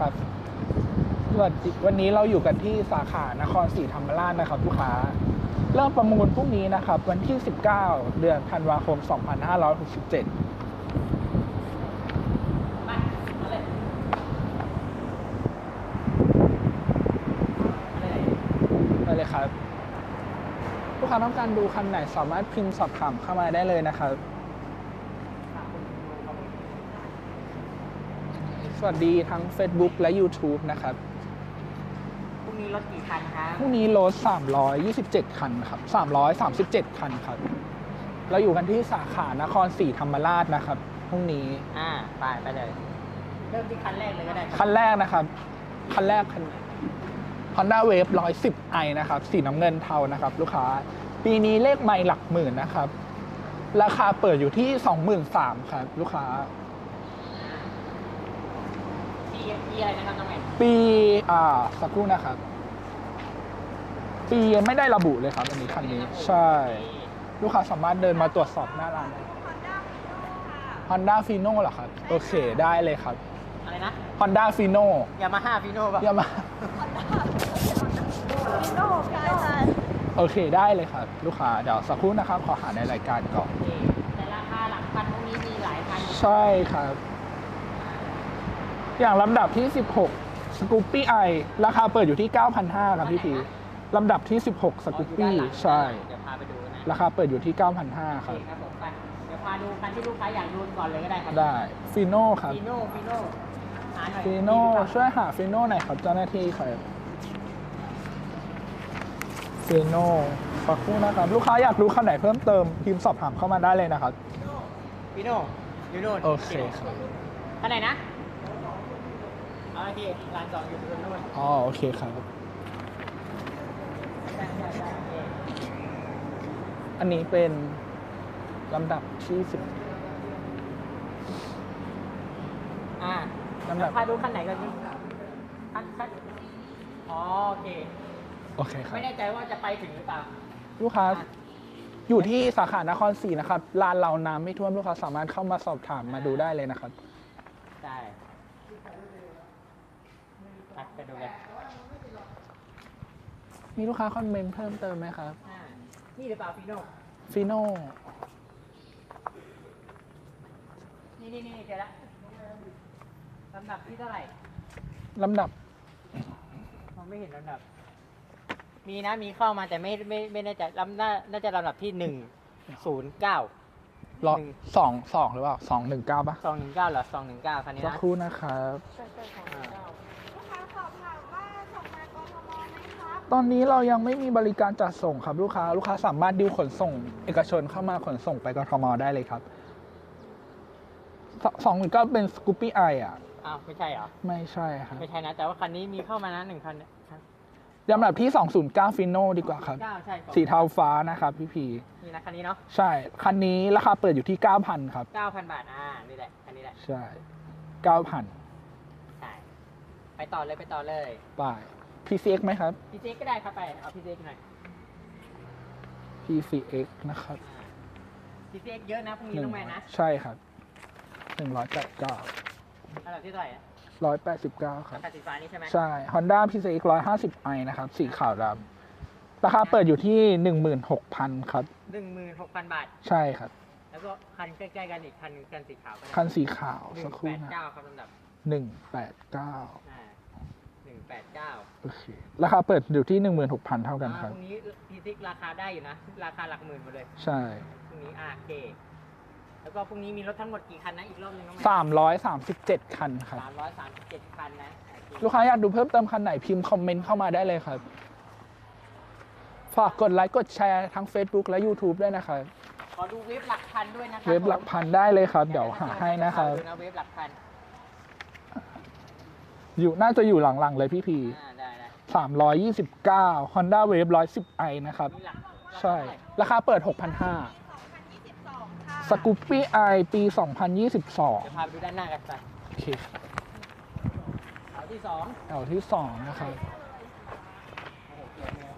ครับวัสดีวันนี้เราอยู่กันที่สาขานครศรีธรรมราชนะครับลูกค้า เริ่มประมูลพรุ่งนี้นะครับ วันที่ 19 เดือนธันวาคม 2567ไปมาเลยมาเลยไปเลยครับ ลูกค้าต้องการดูคันไหนสามารถพิมพ์สอบถามเข้ามาได้เลยนะครับ ฝากคุณดูครับผม สวัสดีทั้ง Facebook และ YouTube นะครับพรุ่งนี้รถกี่คันครับพรุ่งนี้รถ327 คันครับ337 คันครับ เราอยู่กันที่สาขานครศรีธรรมราชนะครับพรุ่งนี้อ่าไปไปเลย เริ่มที่คันแรกเลยก็ได้คันแรกนะครับ คันแรกคัน Honda Wave 110i นะครับ สีน้ำเงินเทานะครับ ลูกค้า ปีนี้เลขไม่หลักหมื่นนะครับ ราคาเปิดอยู่ที่ 23,000ครับ ลูกค้า ปีปีอะไรนะครับน้องแมนปีอ่าสักครู่นะครับ ปียังไม่ได้ระบุเลยครับอันนี้คันนี้ใช่ ลูกค้าสามารถเดินมาตรวจสอบหน้าร้านได้ Honda Fino เหรอครับ โอเคได้เลยครับ อะไรนะ Honda Fino ยามาฮ่าฟีโน่ป่ะ อย่ามา พี่โน่ใช่ใช่โอเคได้เลยครับ ลูกค้าเดี๋ยวสักครู่นะครับ ขอหาในรายการก่อนโอเคแต่ราคาหลักพันพวกนี้มีหลายพันใช่ครับ อย่างลำดับที่ 16 Scoopy i ราคาเปิดอยู่ที่ 9,500ครับพี่พีลำดับที่ 16 Scoopy ใช่ เดี๋ยวพาไปดูนะราคาเปิดอยู่ที่ 9,500โอคเครับ ครับผมไปเดี๋ยวพาดูคันที่ลูกค้าอยากดูก่อนเลยก็ได้ครับได้ฟิโน่ครับฟีโน่ฟีโน่หาหน่อยฟิโน่มีหรือเปล่าช่วยหาฟิโน่หน่อยครับเจ้าหน้าที่ครับฟิโน่สักครู่นะครับ ลูกค้าอยากรู้คันไหนเพิ่มเติมพิมพ์สอบถามเข้ามาได้เลยนะครับ ฟีโน่อยู่โน่นโอเคครับ คันไหนนะ เอาไอ้ที่ร้านสองอยู่ตรงนู้นอ๋อโอเคครับ ใช่ใช่ใช่โอเคอันนี้เป็นลำดับที่สิบอ่าลำดับพาดูคันไหนกันดิคันคันอ๋อโอเค โอเคครับ ไม่แน่ใจว่าจะไปถึงหรือเปล่า ลูกค้าอะ อยู่ที่สาขานครศรีนะครับลานเราน้ำไม่ท่วมลูกค้าสามารถเข้ามาสอบถามมาดูได้เลยนะครับได้ไปไป ดูเลยมีลูกค้าคอมเมนต์เพิ่มเติมไหมครับอ่านี่หรือเปล่าฟีโน่ฟิโน่นี่นี่นี่เจอละลำดับที่เท่าไหร่ ลำดับมองไม่เห็นลำดับ มีนะมีเข้ามาแต่ไม่ไม่ไม่แน่ใจลำน่าน่าจะลำดับที่หนึ่งศูนย์เก้าร้อหนึ่ง สองสองหรือเปล่าสองหนึ่งเก้าปะสองหนึ่งเก้าเหรอสองหนึ่งเก้าคันนี้สักนะครู่นะครับอ่าลูกค้าสอบถามว่าส่งมากทมไหมครับ ตอนนี้เรายังไม่มีบริการจัดส่งครับลูกค้า ลูกค้าสามารถดิวขนส่ง เอกชนเข้ามาขนส่งไปกทมได้เลยครับสสองหนึ่งเก้าเป็นสกูปปี้ไออะอ้าวไม่ใช่เหรอ ไม่ใช่ครับไม่ใช่นะ แต่ว่าคันนี้มีเข้ามานะหนึ่งคันเนี่ยลำดับที่ 209 ฟิโนดีกว่าครับเก้าใช่สีเทาฟ้านะครับพี่พีนี่นะคันนี้เนาะ ใช่ คันนี้ราคาเปิดอยู่ที่ 9,000 ครับเก้าพันบาท อ่า นี่แหละ คันนี้แหละ ใช่ 9,000 ใช่ ไปต่อเลย ไปต่อเลยป้าย PCX ไหมครับพีเจก็ได้ครับไปเอาพีเจหน่อย PCX นะครับพีเจเยอะนะพรุ่งนี้ต้องแมนนะใช่ครับ189ระดับที่เท่าไหร่อะ189ครัราบคาสีฟ้านี่ใช่ไหมใช่ Honda PCX 150i นะครับ สีขาวดำราคาเปิดอยู่ที่16,000ครับหนึ่งหมื่นหกพันบาท ใช่ครับ แล้วก็คันใกล้ๆกันอีกคันหนึ่งคันสีขาวก็ได้คันสีขาวหนึ่สังกคแปรู่ดนะเก้าครับลำดับ189อ่าหนึ่งแปดเก้า โอเคราคาเปิดอยู่ที่16,000เท่ากันคอ่ารับพรุ่งนี้พีซิกราคาได้อยู่นะ ราคาหลักหมื่นหมดเลยใช่พรุ่งนี้อ่าโอเค แล้วก็พรุ่งนี้มีรถทั้งหมดกี่คันนะ อีกรอบหนึงน้องแมน337คันครับ สามร้อยสามสิบเจ็ดคันนะโอเค ลูกค้าอยากดูเพิ่มเติมคันไหนพิมพ์คอมเมนต์เข้ามาได้เลยครับ ฝากกดไลค์กดแชร์ทั้ง Facebook และ YouTube ด้วยนะครับ ขอดูเว็บหลักพันด้วยนะครัเว็บหลักพันได้เลยครับ เดี๋ยวหาให้นะครับดูนะเว็บหลักพันอยู่น่าจะอยู่หลังๆเลยพี่พี อ่าได้ได้ 329 Honda Wave 110i นะครับมีหลักใช่ ราคาเปิด 6,500 2022ค่ะ Scoopy i ปีเดี๋ยว2022พาไปดูด้านหน้ากันไปโอเคครับแถวที่สองแถวที่2นะครับโอ้โหเกี่ยวเร็ว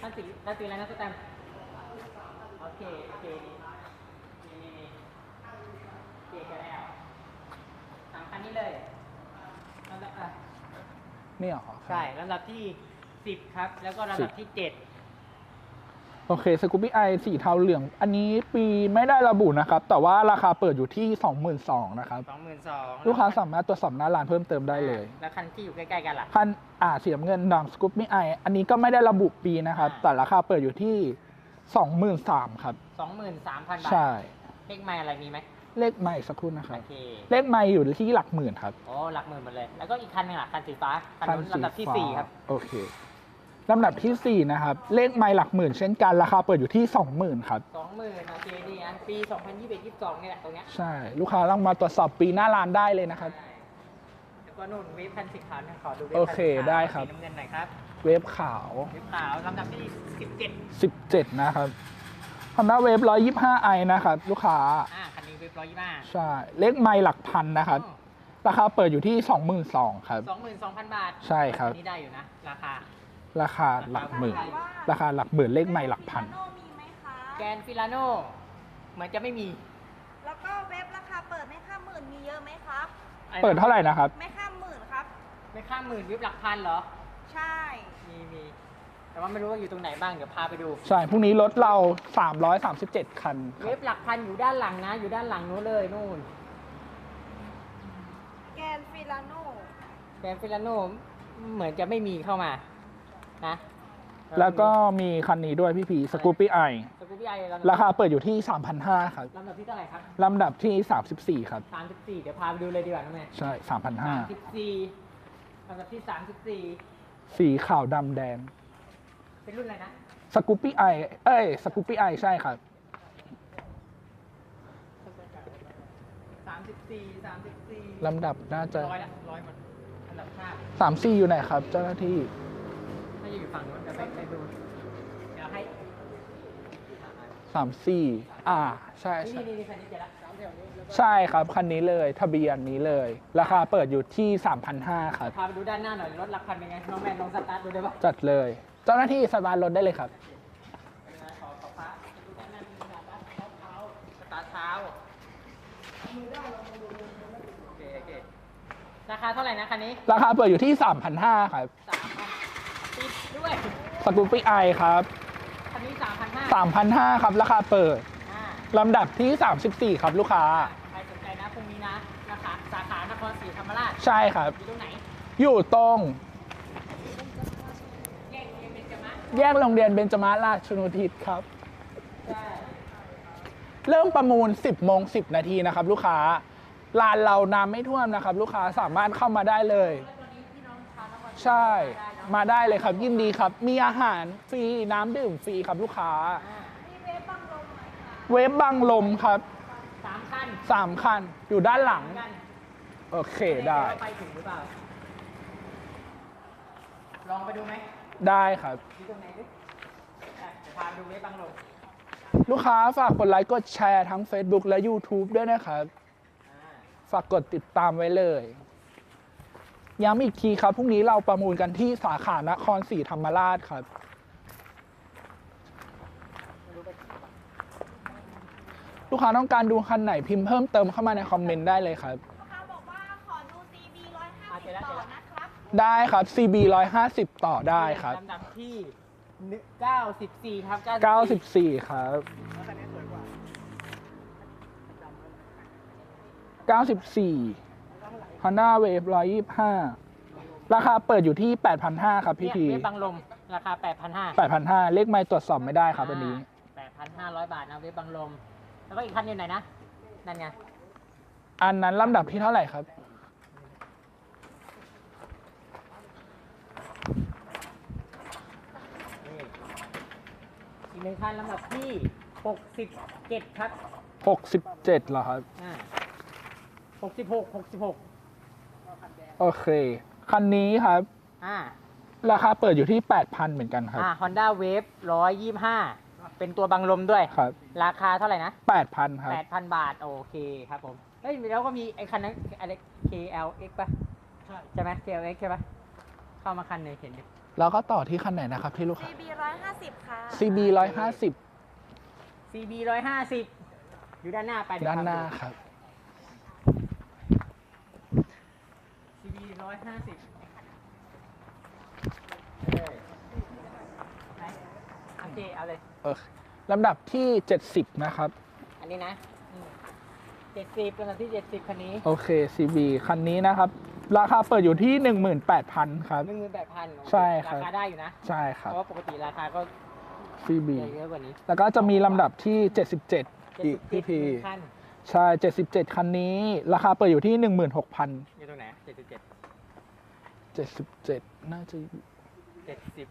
ท่านสีท่านสีอะไรนะสแตมป์โอเค โอเคนี่นี่นี่นี่โอเคเจอแล้วนี่เหรอใช่ลำดับที่สิบครับ แล้วก็ลำดับที่เจ็ดโอเคสกูปี้ไอสีเทาเหลือง อันนี้ปีไม่ได้ระบุนะครับ แต่ว่าราคาเปิดอยู่ที่ 22,000นะครับ สองหมื่นสองลูกค้าสามารถตรวจสอบหน้าร้านเพิ่มเติมได้เลย แล้วคันที่อยู่ใกล้ๆกันล่ะ คันอ่าเสียเงินดังสกูปี้ไออันนี้ก็ไม่ได้ระบุปีนะครับอ่าแต่ราคาเปิดอยู่ที่ 23,000ครับ สองหมื่นสามพันบาทใช่ เลขไม้อะไรมีไหม เลขไม่สักครู่นะครับ โอเค เลขไม่อยู่ที่หลักหมื่นครับโอ้หลักหมื่นหมดเลย แล้วก็อีกคันหนึงล่ะ คันสีฟ้า คันคันนู้นสีลำดับที่ฟ้าสี่ครับ โอเคลำดับที่สี่นะครับ เลขไม่หลักหมื่นเช่นกัน ราคาเปิดอยู่ที่20,000ครับ สองหมื่นโอเคดีอันปีสองพันยี่สิบเอ็ดยี่สิบสองนี่แหละตรงเนี้ยใช่ ลูกค้าลองมาตรวจสอบปีหน้าร้านได้เลยนะครับใช่แล้วก็นู่นเวฟคันสีขาวเนี่ยขอดูเวฟโอเคคันสีขาวได้ครับ สีน้ำเงินหน่อยครับเวฟขาว เวฟขาวลำดับที่สิบเจ็ด17 นะครับ Honda Wave 125i นะครับ ลูกค้า อ่าคันนี้เวฟร้อยยี่สิบห้าใช่เลขไม่หลักพันนะครับ ราคาเปิดอยู่ที่ 22,000ครับ สองหมื่นสองพันบาทใช่ครับ อันนี้ได้อยู่นะ ราคา ราคาหลักหมื่น ราคาหลักหมื่นเลขไม่หลักพันฟิลาโน่มีไหมคะ แกนฟิลาโน่เหมือนจะไม่มีแล้วก็เว็บราคาเปิดไม่ข้ามหมื่นมีเยอะไหมครับเปิดเท่าไหร่นะครับ ไม่ข้ามหมื่นครับ ไม่ข้ามหมื่นเวฟหลักพันเหรอ ใช่ มีมี แต่ว่าไม่รู้ว่าอยู่ตรงไหนบ้างเดี๋ยวพาไปดูใช่พรุ่งนี้รถเรา 337 คันคเวรับฟหลักพันอยู่ด้านหลังนะ อยู่ด้านหลังนู้นเลยนู่นแกนฟิลาโน่แกนฟิลาโน่เหมือนจะไม่มีเข้ามานะแล้วก็มีคันนี้ด้วยพี่พีสกูปี้ไอสกูบี้ไอราคาเปิดอยู่ที่ 3,500ครับลำดับที่เท่าไหร่ครับลำดับที่ 34 ครับ สามสิบสี่เดี๋ยวพาไปดูเลยดีกว่าน้องแม่ใช่ สามสิบ3,500 สี่ลำดับที่สามสิบสี่สีขาวดำแดง เป็นรุ่นอะไรนะสกูปี้ไอเอ้ยสกูปี้ไอใช่ครับ สามสิบสี่สามสิบสี่ลำดับน่าจะร้อยละร้อยหมดอันดับห้า34อยู่ไหนครับ เจ้าหน้าที่ ถ้าจะอยู่ฝั่งนู้นเดี๋ยวไปไปดูเดี๋ยวให้34อ่า ใช่นี่ใช่ นี่นี่คันนี้เจะละสามแถวนี้แล้วก็ใช่ครับ คันนี้เลย ทะเบียนนี้เลย ราคาเปิดอยู่ที่ 3,500ครับ พาไปดูด้านหน้าหน่อยรถหลักพันเป็นไงน้องแม่ลองสตาร์ทดูได้ปะจัดเลย เจ้าหน้าที่สตาร์ทรถได้เลยครับเป็นไงขอขอฟ้าดูด้านหน้าสตาร์ทเท้าสตาร์ทเท้าโอเคโอเคราคาเท่าไหร่นะคันนี้ราคาเปิดอยู่ที่ 3,500ครับสามพันติดด้วย สกูปี้ไอครับคันนี้สามพันห้า3,500ครับ ราคาเปิดอ่าลำดับที่ 34 ครับลูกค้า ใครสนใจนะพรุ่งนี้นะนะคะสาขานครศรีธรรมราชใช่ครับ อยู่ตรงไหน อยู่ตรง แยกเรียนเป็นจมะ แยกโรงเรียนเบญจมาศราชนุทิศครับใช่เริ่มประมูล 10โมง10 นาทีนะครับ ลูกค้าลานเราน้ำไม่ท่วมนะครับ ลูกค้าสามารถเข้ามาได้เลยแล้วตอนนี้พี่น้องชาวนครศรีใช่ได้เนอะมาได้เลยครับยินดีครับ มีอาหารฟรีน้ำดื่มฟรีครับลูกค้าอ่ามีเว็บบังลมไหมคะเว็บบังลมครับสามคัน3คันอยู่ด้านหลังกันโอเคได้ว่าไปถึงหรือเปล่า ลองไปดูไหม ได้ครับอยู่ตรงไหนดิอะเดี๋ยวพาไปดูเว็บบังลมลูกค้าฝากกดไลค์กดแชร์ทั้ง Facebook และ YouTube ด้วยนะครับอ่าฝากกดติดตามไว้เลย ย้ำอีกทีครับ พรุ่งนี้เราประมูลกันที่สาขานครศรีธรรมราชครับไม่รู้ไปถึงหรือเปล่าลูกค้าต้องการดูคันไหนพิมพ์เพิ่มเติมเข้ามาในคอมเมนต์ได้เลยครับ ลูกค้าบอกว่าขอดู CB 150ต่อนะครับ ได้ครับ CB 150 ต่อได้ครับ ลำดับที่หนึ่ง94 ครับ94 94 ครับแล้วคันนี้สวยกว่า94 Honda Wave 125 ราคาเปิดอยู่ที่ 8,500 ครับพี่เนี่ยพีเว็บบังลม ราคา 8,500 8,500 เลขไม่ตรวจสอบไม่ได้ครับอันนี้8,500 บาทนะเว็บบังลม แล้วก็อีกคันอยู่ไหนนะ นั่นไง อันนั้นลำดับที่เท่าไหร่ครับ นี่ อีกหนึ่งคันลำดับที่67ครับ67เหรอครับ อ่า66 66โอเค คันนี้ครับ อ่า ราคาเปิดอยู่ที่8,000เหมือนกันครับ อ่า Honda Wave 125 เป็นตัวบังลมด้วย ครับราคาเท่าไหร่นะ8,000ครับ 8,000 บาท โอเคครับผมเฮ้ยแล้วก็มีไอ้คันนั้นอะไร KLX ป่ะ ใช่ไหม KLX ใช่ป่ะ เข้ามาคันหนึ่งเห็นอยู่ แล้วก็ต่อที่คันไหนนะครับที่ลูกค้า CB 150 ค่ะ CB 150 CB ร้อยห้าสิบอยู่ด้านหน้าไปด้านหน้าครับ cb บีร้อยห้าสิบไหนโอเคเอาเลยเออลำดับที่ 70 นะครับ อันนี้นะ เจ็ดสิบเป็นลำดับที่เจ็ดสิบคันนี้ โอเค CB คันนี้นะครับ ราคาเปิดอยู่ที่ 18,000 ครับหนึ่งหมื่นแปดพันใช่ครับ ราคาได้อยู่นะ ใช่คเพรับ ราะว่าปกติราคาก็ CB เยอะกว่านี้แล้วก็จะมีลำดับที่ 77อีกพี่พีหนึ่งคันใช่ 77 คันนี้ ราคาเปิดอยู่ที่ 16,000 อยู่ตรงไหนเจ็ดสิบเจ็ด77 น่าจะอยู่เจ็ดสิบ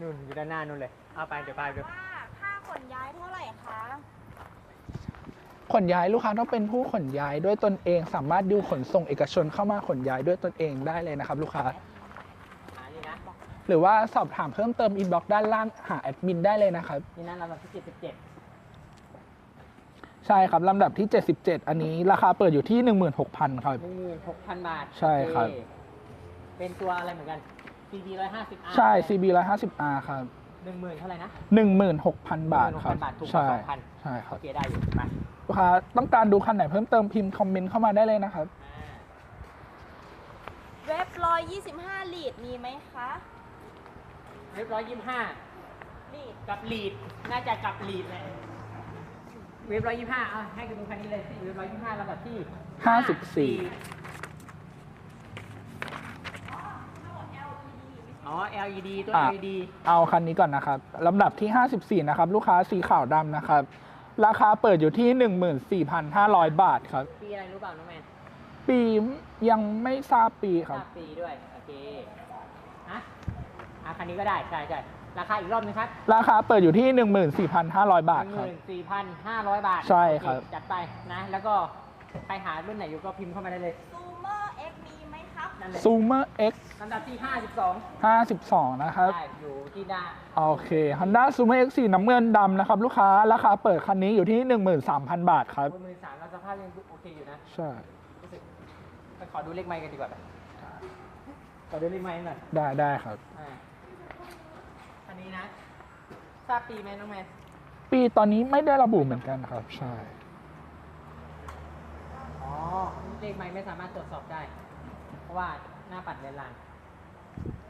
นู่นอยู่ด้านหน้านู่นเลย เอาไปเดี๋ยวไปเดี๋ยวว่าค่าขนย้ายเท่าไหร่คะ ขนย้ายลูกค้าต้องเป็นผู้ขนย้ายด้วยตนเอง สามารถดูขนส่งเอกชนเข้ามาขนย้ายด้วยตนเองได้เลยนะครับ ลูกค้าหานี่นะหรือว่าสอบถามเพิ่มเติมอินบ็อกซ์ด้านล่างหาแอดมินได้เลยนะครับนี่นะลำดับที่เจ็ดสิบเจ็ดใช่ครับลำดับที่ 77 อันนี้ราคาเปิดอยู่ที่ 16,000ครับหนึ่งหมื่นหกพันบาท ใช่ครับโอเเป็นตัวอะไรเหมือนกัน CB ร้อยห้าสิบใช่ CB 150R ครับหนึ่งหมื่นเท่าไหร่นะ16,000 บาทครับ16,000บาทถูกกใช่ว่า2,000ใช่ครัโอบเคได้อยู่ไปลูกค้า ต้องการดูคันไหนเพิ่มเติมพิมพ์คอมเมนต์เข้ามาได้เลยนะครับอ่าเว็บร้อยยี่สิบห้าลีดมีไหมคะเรียบร้อยยี่สิบห้าลีดกับลีดน่าจะกับลีดเลยเว็บร้อยยี่สิบห้าเอาให้ดูคันนี้เลยเว็บร้อยยี่สิบห้าลำดับที่ห้าสิบสี่อ๋อ LED ตัวอะ LED เอาคันนี้ก่อนนะครับลำดับที่ 54 นะครับ ลูกค้าสีขาวดำนะครับ ราคาเปิดอยู่ที่ 14,500 บาทครับ ปีอะไรรู้เปล่าน้องแมนปียังไม่ทราบปีคทรับ ราบปีด้วย โอเคฮะอะคันนี้ก็ได้ ใช่ใช่ราคาอีกรอบนึงครับราคาเปิดอยู่ที่ 14,500 บาทหนึ่งคหรับมื่นสี่พันห้าร้อยบาทใช่ครับ โอเจัดไปนะ แล้วก็ใครหารุ่นไหนอยู่ก็พิมพ์เข้ามาได้เลย ซูเมอร์เอ็กมี ไหมครับนั่นเลย Zoomer X ลำดับที่ห้าสิบสอง52 นะครับ ได้อยู่ที่หน้า โอเค Honda Zoomer X สีน้ำเงินดำนะครับ ลูกค้า ราคาเปิดคันนี้อยู่ที่ 13,000 บาทครับบนมือสามแล้วสภาพยังโอเคอยู่นะใช่ รู้สึกไปขอดูเลขไม้กันดีกว่าไหมขอดูเลขไม้หน่อยได้ได้ครับ อ่าอันนี้นะ ทราบปีไหมน้องแมนปีตอนนี้ไม่ได้ระบุเหมือนกันครับ ใช่ อ๋อ เลขไม้ไม่สามารถตรวจสอบได้ เพราะว่าหน้าปัดเลนลาง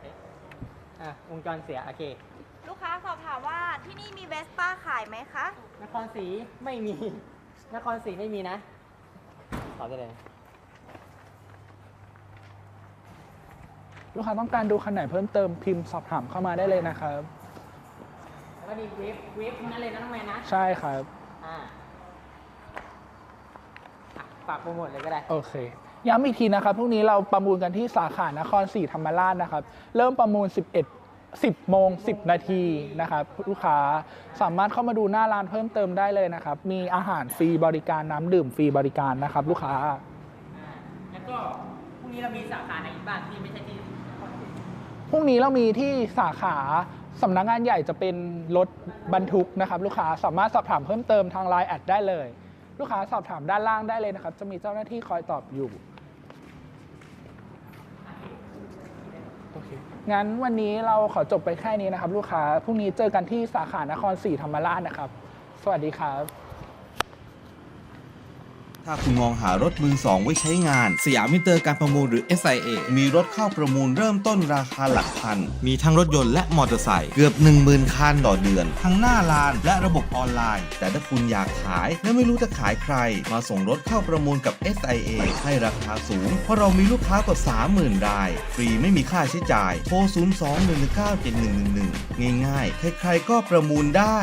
เอ๊ะอะวงจรเสียโอเค ลูกค้าสอบถามว่าที่นี่มีเวสป้าขายไหมคะ นครศรีไม่มี นครศรีไม่มีนะขอได้เลยลูกค้าต้องการดูคันไหนเพิ่มเติมพิมพ์สอบถามเข้ามาได้เลยนะครับ แล้วก็ดีเวฟเวฟทั้งนั้นเลยนะน้องแมนนะ ใช่ครับ อ่าอะฝากโปรโมทเลยก็ได้ โอเค ย้ำอีกทีนะครับพรุ่งนี้เราประมูลกันที่สาขานครศรีธรรมราชนะครับ เริ่มประมูล 11 10โมง10 นาทีนะครับลูกค้าสามารถเข้ามาดูหน้าร้านเพิ่มเติมได้เลยนะครับ มีอาหารฟรีบริการน้ำดื่มฟรีบริการนะครับ ลูกค้า แล้วก็พรุ่งนี้เรามีสาขาไหนอีกบ้างที่ไม่ใช่ที่นครศรีพรุ่งนี้เรามีที่สาขาสำนักงานใหญ่จะเป็นรถบรรทุกนะครับ ลูกค้าสามารถสอบถามเพิ่มเติมทางไลน์แอดได้เลย ลูกค้าสอบถามด้านล่างได้เลยนะครับ จะมีเจ้าหน้าที่คอยตอบอยู่งั้นวันนี้เราขอจบไปแค่นี้นะครับ ลูกค้าพรุ่งนี้เจอกันที่สาขานครศรีธรรมราชนะครับ สวัสดีครับ ถ้าคุณมองหารถมือสองไว้ใช้งาน สยามมิเตอร์การประมูลหรือ SIA มีรถเข้าประมูลเริ่มต้นราคาหลักพัน มีทั้งรถยนต์และมอเตอร์ไซค์เกือบ 10,000 คันต่อเดือน ทั้งหน้าลานและระบบออนไลน์ แต่ถ้าคุณอยากขายและไม่รู้จะขายใคร มาส่งรถเข้าประมูลกับ SIA ให้ราคาสูง เพราะเรามีลูกค้ากว่า 30,000 ราย ฟรีไม่มีค่าใช้จ่าย โทร 0 2 1 9 7111 ง่ายๆ ใครๆก็ประมูลได้